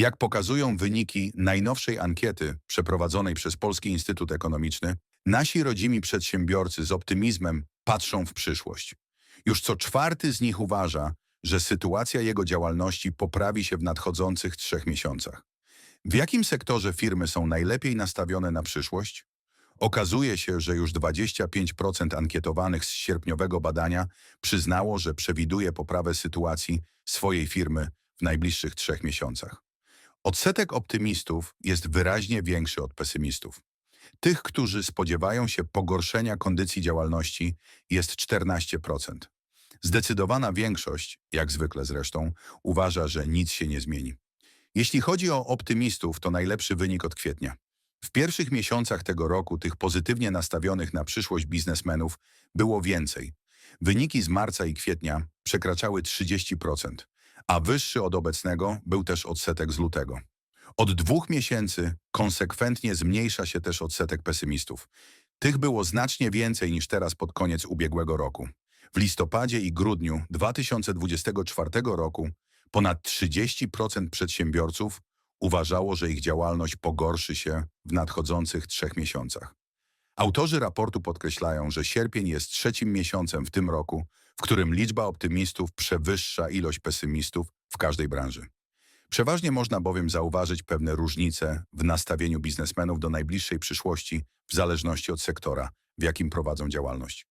Jak pokazują wyniki najnowszej ankiety przeprowadzonej przez Polski Instytut Ekonomiczny, nasi rodzimi przedsiębiorcy z optymizmem patrzą w przyszłość. Już co czwarty z nich uważa, że sytuacja jego działalności poprawi się w nadchodzących trzech miesiącach. W jakim sektorze firmy są najlepiej nastawione na przyszłość? Okazuje się, że już 25% ankietowanych z sierpniowego badania przyznało, że przewiduje poprawę sytuacji swojej firmy w najbliższych trzech miesiącach. Odsetek optymistów jest wyraźnie większy od pesymistów. Tych, którzy spodziewają się pogorszenia kondycji działalności, jest 14%. Zdecydowana większość, jak zwykle zresztą, uważa, że nic się nie zmieni. Jeśli chodzi o optymistów, to najlepszy wynik od kwietnia. W pierwszych miesiącach tego roku tych pozytywnie nastawionych na przyszłość biznesmenów było więcej. Wyniki z marca i kwietnia przekraczały 30%, a wyższy od obecnego był też odsetek z lutego. Od dwóch miesięcy konsekwentnie zmniejsza się też odsetek pesymistów. Tych było znacznie więcej niż teraz pod koniec ubiegłego roku. W listopadzie i grudniu 2024 roku ponad 30% przedsiębiorców uważało, że ich działalność pogorszy się w nadchodzących trzech miesiącach. Autorzy raportu podkreślają, że sierpień jest trzecim miesiącem w tym roku, w którym liczba optymistów przewyższa ilość pesymistów w każdej branży. Przeważnie można bowiem zauważyć pewne różnice w nastawieniu biznesmenów do najbliższej przyszłości w zależności od sektora, w jakim prowadzą działalność.